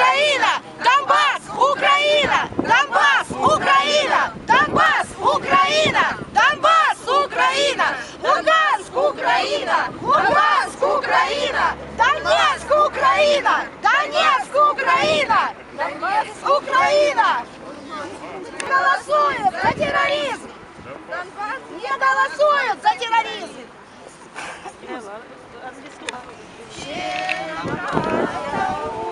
Україна! Донбас! Україна! Донбас! Україна! Донбас! Україна! Донбас! Україна! Луганськ! Україна! Луганськ! Україна! Донецьк! Україна! Донецьк! Україна! Донецьк! Україна! Не голосуют за терроризм! Не голосуют за терроризм! Україні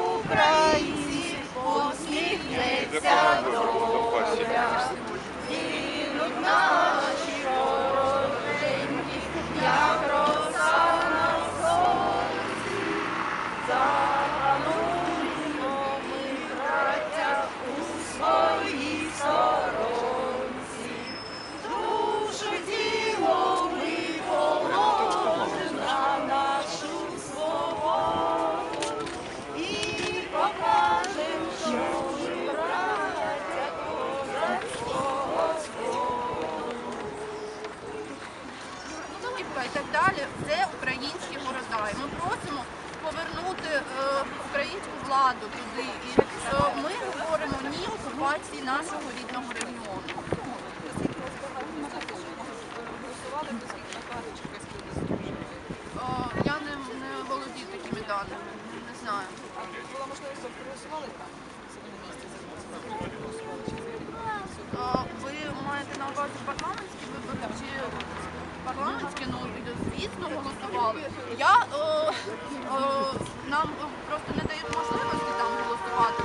Київка і так далі, це українські города. І ми просимо повернути е, українську владу туди. І е, ми говоримо ні окупації нашого рідного регіону. Е, я не, не володію такими даними, не знаю. Була можливість, проголосували там місці Е, Ви маєте на увазі парламентські голосували. Я е, е, нам просто не дають можливості там голосувати.